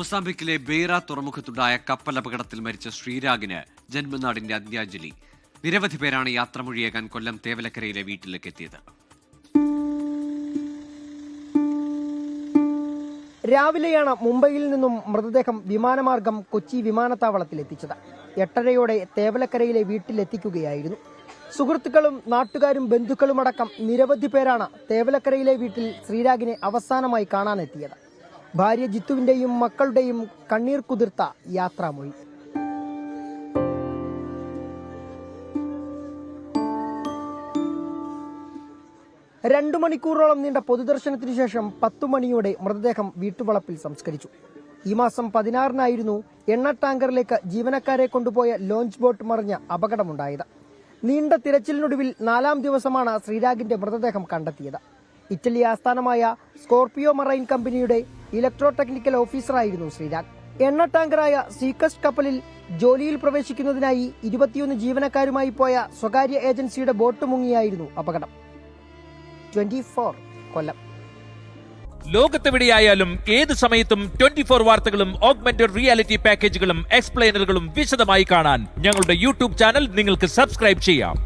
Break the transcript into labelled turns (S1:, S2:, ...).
S1: മൊസാംബിക്കിലെ ബെയ്റ തുറമുഖത്തുണ്ടായ കപ്പൽ അപകടത്തിൽ മരിച്ച ശ്രീരാഗിന് ജന്മനാടിന്റെ അന്ത്യാഞ്ജലി. നിരവധി പേരാണ് യാത്ര മൊഴിയേകാൻ കൊല്ലം തേവലക്കരയിലെ വീട്ടിലേക്ക് എത്തിയത്.
S2: രാവിലെയാണ് മുംബൈയിൽ നിന്നും മൃതദേഹം വിമാനമാർഗം കൊച്ചി വിമാനത്താവളത്തിൽ എത്തിച്ചത് എട്ടരയോടെ തേവലക്കരയിലെ വീട്ടിലെത്തിക്കുകയായിരുന്നു. സുഹൃത്തുക്കളും നാട്ടുകാരും ബന്ധുക്കളുമടക്കം നിരവധി പേരാണ് തേവലക്കരയിലെ വീട്ടിൽ ശ്രീരാഗിനെ അവസാനമായി കാണാനെത്തിയത്. ഭാര്യ ജിത്തുവിന്റെയും മക്കളുടെയും കണ്ണീർ കുതിർത്ത യാത്രാമൊഴി. രണ്ടു മണിക്കൂറോളം നീണ്ട പൊതുദർശനത്തിനു ശേഷം പത്തു മണിയോടെ മൃതദേഹം വീട്ടുവളപ്പിൽ സംസ്കരിച്ചു. ഈ മാസം പതിനാറിനായിരുന്നു എണ്ണ ടാങ്കറിലേക്ക് ജീവനക്കാരെ കൊണ്ടുപോയ ലോഞ്ച് ബോട്ട് മറിഞ്ഞ അപകടമുണ്ടായത്. നീണ്ട തിരച്ചിലിനൊടുവിൽ നാലാം ദിവസമാണ് ശ്രീരാഗിന്റെ മൃതദേഹം കണ്ടെത്തിയത്. ഇറ്റലി ആസ്ഥാനമായ സ്കോർപിയോ മറൈൻ കമ്പനിയുടെ ഇലക്ട്രോ ടെക്നിക്കൽ ഓഫീസറായിരുന്നു ശ്രീരാഗ്. എണ്ണ ടാങ്കറായ സീക്കസ്റ്റ് കപ്പലിൽ ജോലിയിൽ പ്രവേശിക്കുന്നതിനായി ഇരുപത്തിയൊന്ന് ജീവനക്കാരുമായി പോയ സ്വകാര്യ ഏജൻസിയുടെ ബോട്ട് മുങ്ങിയായിരുന്നു അപകടം. Twenty four Kollam.
S3: ലോകത്തെവിടെയായാലും ഏത് സമയത്തും ട്വന്റി ഫോർ വാർത്തകളും ഓഗ്മെന്റഡ് റിയാലിറ്റി പാക്കേജുകളും എക്സ്പ്ലെയിനറുകളും വിശദമായി കാണാൻ ഞങ്ങളുടെ യൂട്യൂബ് ചാനൽ നിങ്ങൾക്ക് സബ്സ്ക്രൈബ് ചെയ്യാം.